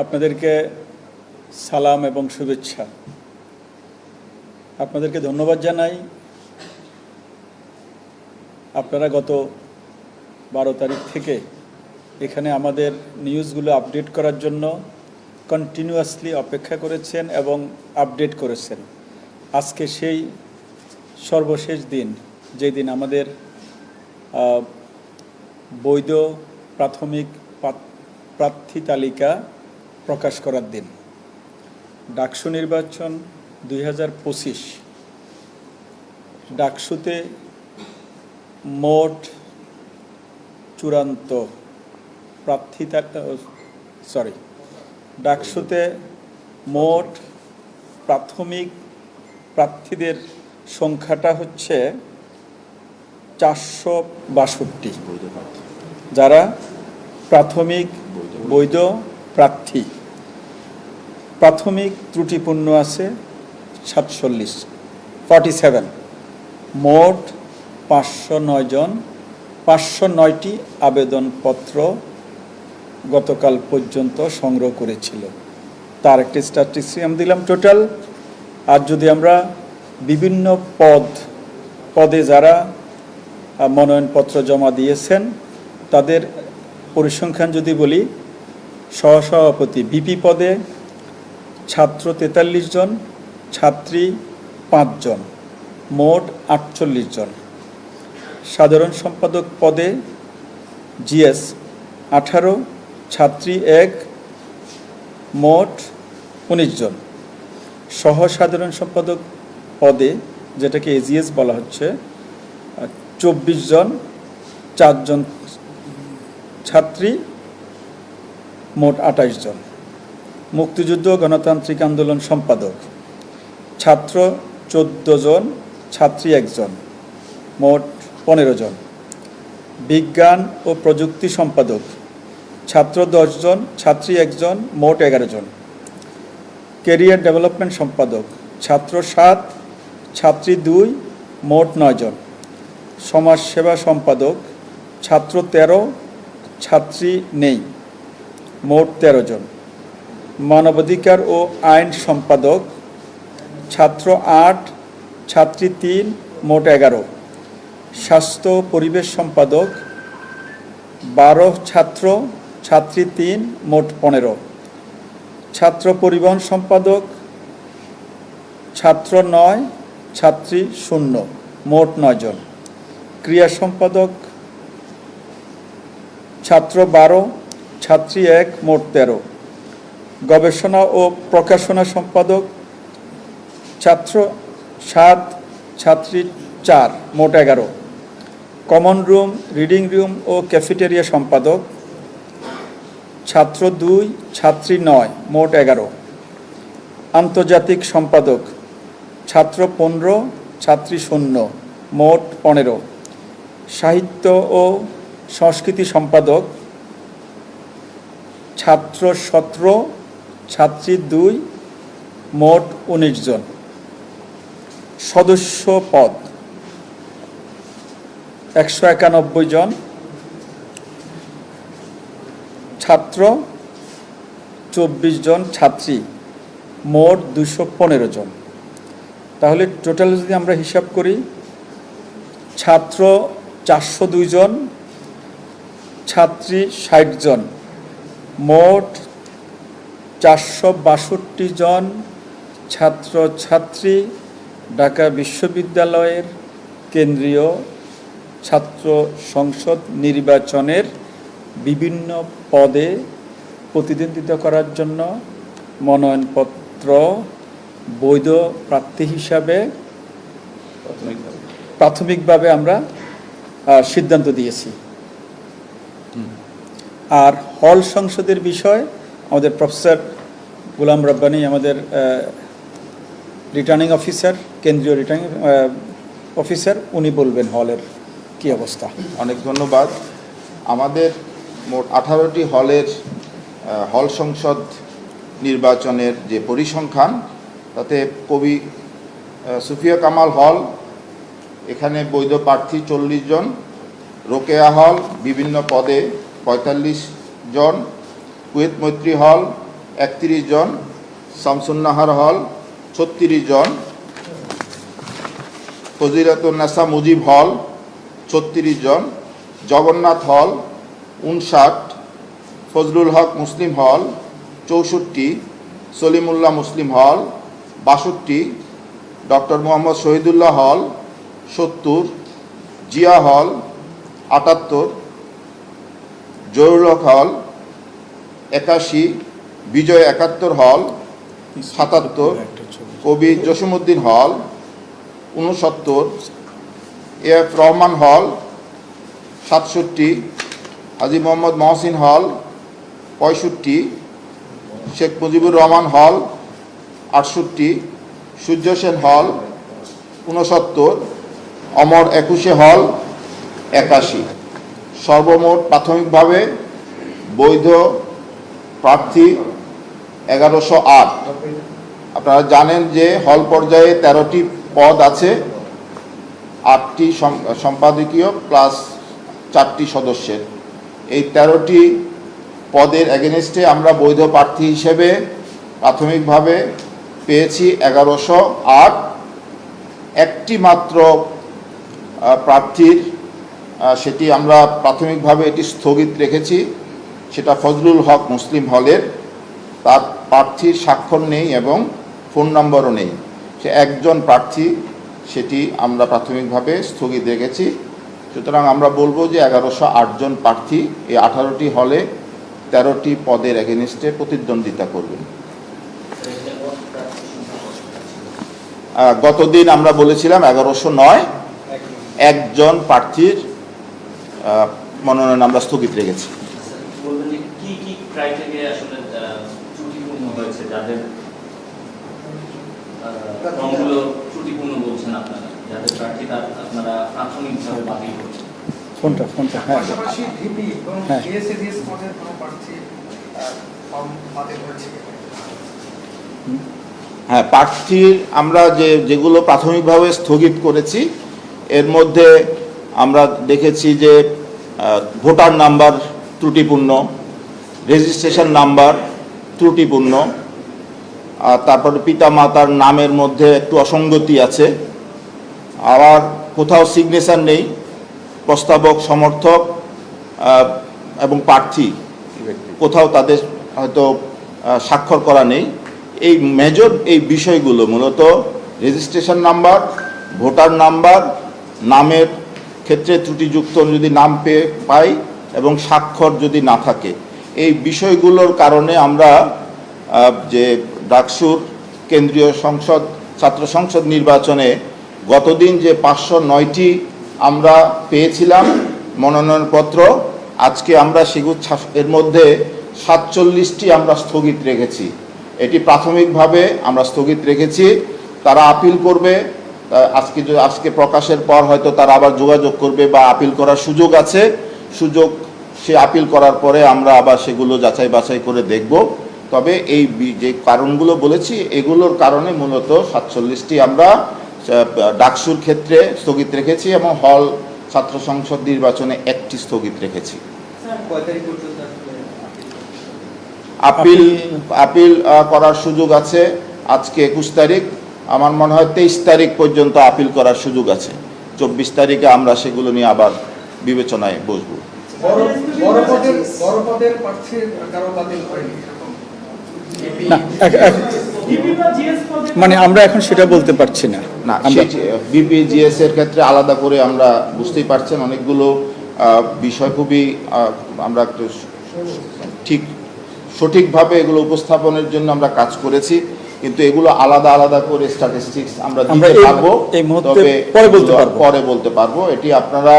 আপনাদেরকে সালাম এবং শুভেচ্ছা। আপনাদেরকে ধন্যবাদ জানাই। আপনারা গত বারো তারিখ থেকে এখানে আমাদের নিউজগুলো আপডেট করার জন্য কন্টিনিউয়াসলি অপেক্ষা করেছেন এবং আপডেট করেছেন। আজকে সেই সর্বশেষ দিন যেই দিন আমাদের বৈধ প্রাথমিক প্রার্থী তালিকা প্রকাশ করার দিন। ডাকসু নির্বাচন দুই হাজার পঁচিশ। ডাকসুতে মোট চূড়ান্ত প্রার্থী সরি ডাকসুতে মোট প্রাথমিক প্রার্থীদের সংখ্যাটা হচ্ছে চারশো বাষট্টি। যারা প্রাথমিক, বৈধ প্রার্থী। প্রাথমিক ত্রুটিপূর্ণ আছে সাতচল্লিশ। Forty seven. মোট পাঁচশো নয় জন, পাঁচশো নয়টি আবেদনপত্র গতকাল পর্যন্ত সংগ্রহ করেছিল। তার একটি আমি দিলাম টোটাল আর যদি আমরা বিভিন্ন পদ, পদে যারা মনোনয়নপত্র জমা দিয়েছেন, তাদের পরিসংখ্যান যদি বলি সহসভাপতি বিপি পদে ছাত্র তেতাল্লিশ জন, ছাত্রী পাঁচজন মোট আটচল্লিশ জন। সাধারণ সম্পাদক পদে জিএস আঠারো, ছাত্রী এক, মোট উনিশ জন। সহ সাধারণ সম্পাদক পদে যেটাকে এজিএস বলা হচ্ছে, চব্বিশ জন, চারজন ছাত্রী মোট আঠাশ জন। মুক্তিযুদ্ধ গণতান্ত্রিক আন্দোলন সম্পাদক। ছাত্র চোদ্দ জন, ছাত্রী একজন মোট পনেরো জন। বিজ্ঞান ও প্রযুক্তি সম্পাদক। ছাত্র জন, ছাত্রী একজন মোট এগারো জন। কেরিয়ার ডেভেলপমেন্ট সম্পাদক। ছাত্র সাত, ছাত্রী দুই, মোট নয় জন। সমাজসেবা সম্পাদক। ছাত্র তেরো, ছাত্রী নেই। মোট তেরো জন। মানবাধিকার ও আইন সম্পাদক, ছাত্র আট, ছাত্রী তিন, মোট এগারো। স্বাস্থ্য পরিবেশ সম্পাদক, বারো ছাত্র, ছাত্রী তিন, মোট পনেরো। ছাত্র পরিবহন সম্পাদক, ছাত্র নয়, ছাত্রী শূন্য, মোট নয় জন। ক্রিয়া সম্পাদক, ছাত্র বারো ছাত্রী এক, মোট তেরো। গবেষণা ও প্রকাশনা সম্পাদক ছাত্র সাত, ছাত্রী চার, মোট এগারো। কমন রুম, রিডিং রুম ও ক্যাফেটেরিয়া সম্পাদক ছাত্র দুই, ছাত্রী নয়, মোট এগারো। আন্তর্জাতিক সম্পাদক ছাত্র পনেরো, ছাত্রী শূন্য, মোট পনেরো। সাহিত্য ও সংস্কৃতি সম্পাদক ছাত্র সতেরো, ছাত্রী দুই, মোট উনিশ জন। সদস্য পদ। একশো একানব্বই জন। ছাত্র চব্বিশ জন, ছাত্রী মোট দুশো পনেরো জন। তাহলে টোটাল যদি আমরা হিসাব করি, ছাত্র চারশো দুই জন, ছাত্রী ষাট জন। মোট চারশো বাষট্টি জন ছাত্র ছাত্রী ঢাকা বিশ্ববিদ্যালয়ের কেন্দ্রীয় ছাত্র সংসদ নির্বাচনের বিভিন্ন পদে প্রতিদ্বন্দ্বিতা করার জন্য মনোনয়নপত্র বৈধ প্রার্থী হিসাবে প্রাথমিকভাবে। আমরা সিদ্ধান্ত দিয়েছি। আর হল সংসদের বিষয়, আমাদের প্রফেসর গোলাম রব্বানি, আমাদের রিটার্নিং অফিসার কেন্দ্রীয় রিটার্নিং অফিসার উনি বলবেন হলের কি অবস্থা। অনেক ধন্যবাদ। আমাদের মোট আঠারোটি হলের হল সংসদ নির্বাচনের যে পরিসংখ্যান, তাতে কবি সুফিয়া কামাল হল, এখানে বৈধ প্রার্থী চল্লিশ জন, রোকেয়া হল বিভিন্ন পদে পঁয়তাল্লিশ জন, কুয়েত মৈত্রী হল একত্রিশ জন, শামসুন্নাহার হল ছত্রিশ জন ফজিরাতুন্নেসা মুজিব হল ছত্রিশ জন, জগন্নাথ হল উনষাট ফজলুল হক মুসলিম হল চৌষট্টি, সলিমুল্লাহ মুসলিম হল বাষট্টি, ডক্টর মোহাম্মদ শহীদুল্লাহ হল সত্তর, জিয়া হল আটাত্তর জহুরুল হক হল, একাশি, বিজয় একাত্তর হল, সাতাত্তর, কবি জসিমুদ্দিন হল উনসত্তর এফ রহমান হল, সাতষট্টি, হাজি মোহাম্মদ মহসিন হল, পঁয়ষট্টি, শেখ মুজিবুর রহমান হল, আটষট্টি, সূর্য সেন হল উনসত্তর অমর একুশে হল, একাশি। সর্বমোট প্রাথমিকভাবে বৈধ প্রার্থী এগারোশো আট। আপনারা জানেন যে হল পর্যায়ে তেরোটি পদ আছে, আটটি সম্পাদকীয় প্লাস চারটি সদস্যের। এই তেরোটি পদের এগেনস্টে আমরা বৈধ প্রার্থী হিসেবে প্রাথমিকভাবে পেয়েছি এগারোশো আট। একটি মাত্র প্রার্থীর সেটি আমরা প্রাথমিকভাবে এটি স্থগিত রেখেছি। সেটা ফজলুল হক মুসলিম হলের। তার প্রার্থীর স্বাক্ষর নেই এবং ফোন নম্বরও নেই। সে একজন প্রার্থী সেটি আমরা প্রাথমিকভাবে স্থগিত রেখেছি। সুতরাং আমরা বলব যে এগারোশো আটজন প্রার্থী এই আঠারোটি হলে তেরোটি পদের এগেনিস্টে প্রতিদ্বন্দ্বিতা করবেন গতদিন আমরা বলেছিলাম এগারোশো নয় একজন প্রার্থীর মনোনয়ন আমরা স্থগিত রেখেছি। হ্যাঁ। হ্যাঁ। হ্যাঁ প্রার্থীর আমরা যে যেগুলো প্রাথমিকভাবে স্থগিত করেছি এর মধ্যে আমরা দেখেছি যে ভোটার নাম্বার ত্রুটিপূর্ণ রেজিস্ট্রেশন নাম্বার ত্রুটিপূর্ণ, আর তারপরে পিতা মাতার নামের মধ্যে একটু অসঙ্গতি আছে। আবার কোথাও সিগনেচার নেই, প্রস্তাবক, সমর্থক এবং প্রার্থী কোথাও তাদের হয়তো স্বাক্ষর করা নেই। এই মেজর এই বিষয়গুলো মূলত রেজিস্ট্রেশন নাম্বার, ভোটার নাম্বার, নামের ক্ষেত্রে ত্রুটিযুক্ত যদি নাম পেয়ে পাই এবং স্বাক্ষর যদি না থাকে। এই বিষয়গুলোর কারণে আমরা যে ডাকসুর কেন্দ্রীয় সংসদ, ছাত্র সংসদ নির্বাচনে গতদিন যে পাঁচশো নয়টি আমরা পেয়েছিলাম মনোনয়নপত্র, আজকে আমরা সেগুলো এর মধ্যে সাতচল্লিশটি আমরা স্থগিত রেখেছি। এটি প্রাথমিকভাবে আমরা স্থগিত রেখেছি। তারা আপিল করবে আজকে যদি আজকে প্রকাশের পর হয়তো তারা আবার যোগাযোগ করবে বা আপিল করার সুযোগ আছে। সুযোগ সে আপিল করার পরে আমরা আবার সেগুলো যাচাই বাছাই করে দেখব। তবে এই যে কারণগুলো বলেছি এগুলোর কারণে মূলত সাতচল্লিশটি আমরা ডাকসুর ক্ষেত্রে স্থগিত রেখেছি এবং হল ছাত্র সংসদ নির্বাচনে একটি স্থগিত রেখেছি। কয় তারিখ পর্যন্ত আসলে আপিল আপিল করার সুযোগ আছে আজকে একুশ তারিখ। আমার মনে হয় তেইশ তারিখ পর্যন্ত আপিল করার সুযোগ আছে। চব্বিশ তারিখে আমরা সেগুলো নিয়ে আবার বিবেচনায় বসবো। বড় বড় পদের বড় পদের প্রার্থীর কারও বাতিল হয়নি এরকম। না এক- এক- মানে আমরা এখন সেটা বলতে পারছি না। না আমরা বিপিজিএস এর ক্ষেত্রে আলাদা করে আমরা বুঝতেই পারছেন অনেকগুলো বিষয় খুবই আমরা ঠিক সঠিকভাবে এগুলো উপস্থাপনের জন্য আমরা কাজ করেছি। কিন্তু এগুলো আলাদা আলাদা করে স্ট্যাটিস্টিক্স আমরা দিতে পারব। তবে পরে বলতে পারব। পরে বলতে পারব। এটি আপনারা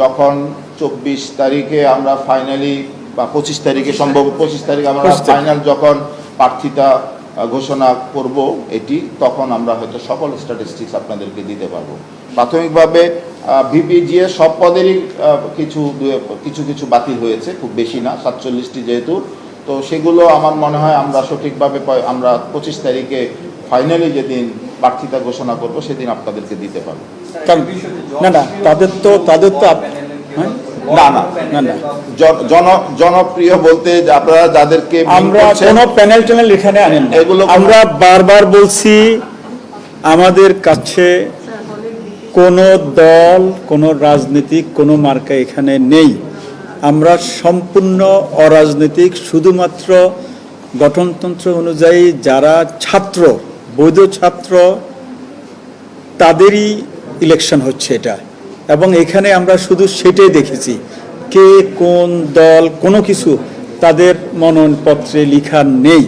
যখন চব্বিশ তারিখে আমরা ফাইনালি বা পঁচিশ তারিখে সম্ভব পঁচিশ তারিখে আমরা ফাইনাল যখন প্রার্থিতা ঘোষণা করব এটি তখন আমরা হয়তো সকল স্ট্যাটিস্টিক্স আপনাদেরকে দিতে পারব। প্রাথমিকভাবে ভিপিজিএ সব পদেরই কিছু কিছু কিছু বাতিল হয়েছে খুব বেশি না সাতচল্লিশটি যেহেতু। তো সেগুলো আমার মনে হয় আমরা সঠিকভাবে আমরা পঁচিশ তারিখে ফাইনালি যেদিন প্রার্থিতা ঘোষণা করব সেদিন আপনাদেরকে দিতে পারব। না না তাদের তো তাদের তো হ্যাঁ? না না না না। জন- জন জনপ্রিয় বলতে যে আপনারা যাদেরকে আমরা কোনো প্যানেল ট্যানেল এখানে আনেন এগুলো আমরা বারবার বলছি আমাদের কাছে কোনো দল কোনো রাজনীতিক কোনো মার্কা এখানে নেই। আমরা সম্পূর্ণ অরাজনৈতিক, শুধুমাত্র গঠনতন্ত্র অনুযায়ী যারা ছাত্র, বৈধ ছাত্র, তাদেরই ইলেকশন হচ্ছে এটা। এবং এখানে আমরা শুধু সেটাই দেখেছি। কে কোন দল, কোনো কিছু তাদের মনোনয়নপত্রে লেখা নেই।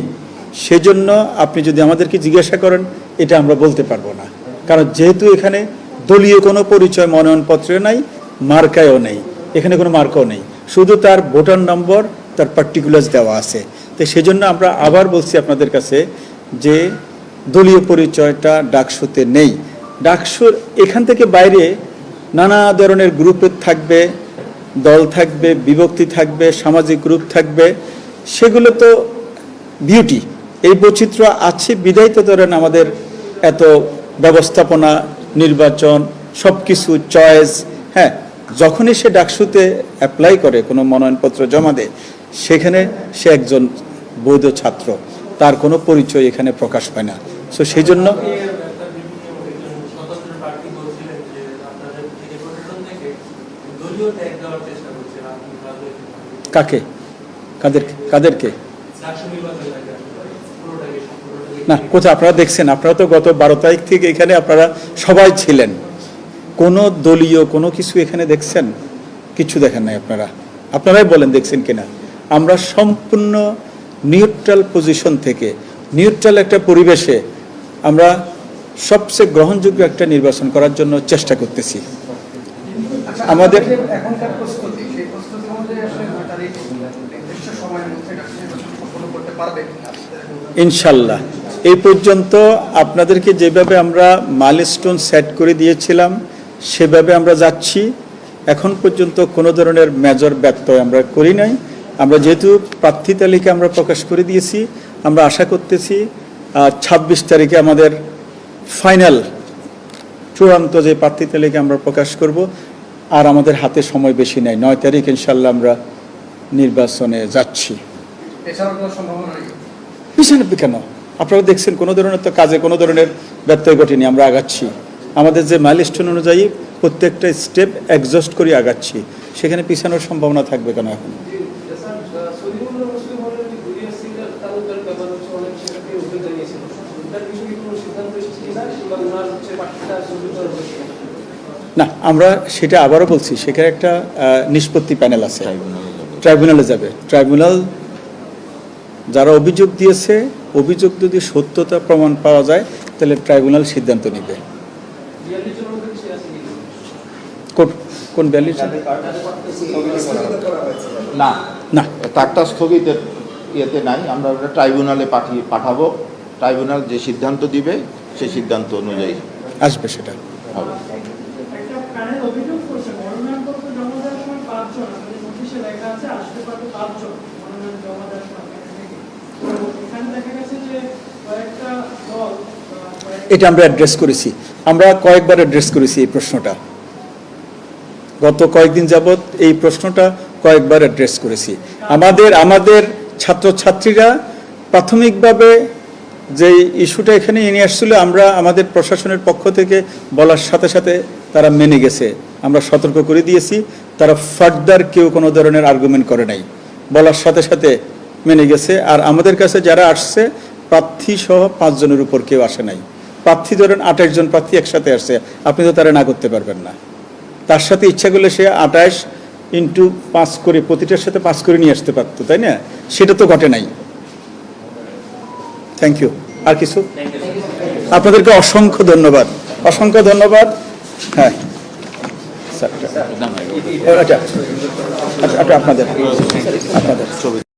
সেজন্য আপনি যদি আমাদেরকে জিজ্ঞাসা করেন, এটা আমরা বলতে পারব না। কারণ যেহেতু এখানে দলীয় কোনো পরিচয় মনোনয়নপত্রে নাই, মার্কায়ও নেই। এখানে কোনো মার্কাও নেই। শুধু তার ভোটার নম্বর, তার পার্টিকুলার্স দেওয়া আছে। তো সেজন্য আমরা আবার বলছি আপনাদের কাছে যে দলীয় পরিচয়টা ডাকসুতে নেই। ডাকসুর এখান থেকে বাইরে নানা ধরনের গ্রুপের থাকবে, দল থাকবে, বিভক্তি থাকবে, সামাজিক গ্রুপ থাকবে। সেগুলো তো বিউটি এই বৈচিত্র্য আছে বিধায় তো ধরেন আমাদের এত ব্যবস্থাপনা, নির্বাচন সব কিছু চয়েস হ্যাঁ। যখনই সে ডাকসুতে অ্যাপ্লাই করে, কোনো মনোনয়নপত্র জমা দেয়, সেখানে সে একজন বৈধ ছাত্র। তার কোনো পরিচয় এখানে প্রকাশ পায় না। সো সেই জন্য কাকে? কাদের কাদেরকে? না, কোথায়? আপনারা দেখছেন, আপনারা তো গত বারো তারিখ থেকে এখানে আপনারা সবাই ছিলেন। কোনো দলীয় কোনো কিছু এখানে দেখছেন? কিছু দেখেন নাই আপনারা। আপনারাই বলেন দেখছেন কিনা? আমরা সম্পূর্ণ নিউট্রাল পজিশন থেকে নিউট্রাল একটা পরিবেশে আমরা সবচেয়ে গ্রহণযোগ্য একটা নির্বাচন করার জন্য চেষ্টা করতেছি। আচ্ছা, আমাদের- পারবে ইনশাল্লাহ। এই পর্যন্ত আপনাদেরকে যেভাবে আমরা মাইলস্টোন সেট করে দিয়েছিলাম সেভাবে আমরা যাচ্ছি। এখন পর্যন্ত কোনো ধরনের মেজর ব্যত্যয় আমরা করি নাই। আমরা যেহেতু প্রার্থী তালিকা আমরা প্রকাশ করে দিয়েছি আমরা আশা করতেছি ছাব্বিশ তারিখে আমাদের ফাইনাল চূড়ান্ত যে প্রার্থী তালিকা আমরা প্রকাশ করব আর আমাদের হাতে সময় বেশি নাই। নয় তারিখ ইনশাল্লাহ আমরা নির্বাচনে যাচ্ছি। পিছনে কেন? আপনারা দেখছেন কোনো ধরনের তো কাজে কোনো ধরনের ব্যত্যয় ঘটেনি আমরা আগাচ্ছি। আমাদের যে মাইলস্টোন অনুযায়ী প্রত্যেকটা স্টেপ অ্যাডজাস্ট করে আগাচ্ছি। সেখানে পিছানোর সম্ভাবনা থাকবে কেন এখন? না, আমরা সেটা আবারও বলছি, সেখানে একটা নিষ্পত্তি প্যানেল আছে। ট্রাইব্যুনালে যাবে। ট্রাইব্যুনাল যারা অভিযোগ দিয়েছে, অভিযোগ যদি সত্যতা প্রমাণ পাওয়া যায়, তাহলে ট্রাইব্যুনাল সিদ্ধান্ত নেবে বিয়াল্লিশ জনের মধ্যে সে আছে কিনা? বিয়াল্লিশ না। না। তারটা স্থগিতের ইয়েতে নাই। আমরা ওটা ট্রাইব্যুনালে পাঠিয়ে পাঠাবো। ট্রাইব্যুনাল যে সিদ্ধান্ত দিবে সেই সিদ্ধান্ত অনুযায়ী আসবে সেটা। হবে। এটা আমরা অ্যাড্রেস করেছি। আমরা কয়েকবার অ্যাড্রেস করেছি এই প্রশ্নটা। গত কয়েকদিন যাবৎ এই প্রশ্নটা কয়েকবার অ্যাড্রেস করেছি। আমাদের আমাদের ছাত্রছাত্রীরা প্রাথমিকভাবে যে ইস্যুটা এখানে নিয়ে আসছিল, আমরা আমাদের প্রশাসনের পক্ষ থেকে বলার সাথে সাথে তারা মেনে গেছে। আমরা সতর্ক করে দিয়েছি, তারা ফার্দার কেউ কোনো ধরনের আর্গুমেন্ট করে নাই। বলার সাথে সাথে মেনে গেছে, আর আমাদের কাছে যারা আসছে, প্রার্থী সহ পাঁচজনের উপর কেউ আসে নাই। প্রার্থী ধরেন আঠাশ জন প্রার্থী একসাথে আসছে, আপনি তো তারা না করতে পারবেন না। তার সাথে ইচ্ছা করলে সে আঠাশ ইন্টু পাঁচ করে, প্রতিটার সাথে পাঁচ করে নিয়ে আসতে পারতো, তাই না? সেটা তো ঘটে নাই। থ্যাংক ইউ আর কিছু? আপনাদেরকে অসংখ্য ধন্যবাদ। অসংখ্য ধন্যবাদ। হ্যাঁ। আচ্ছা। আচ্ছা আপনাদের। আপনাদের।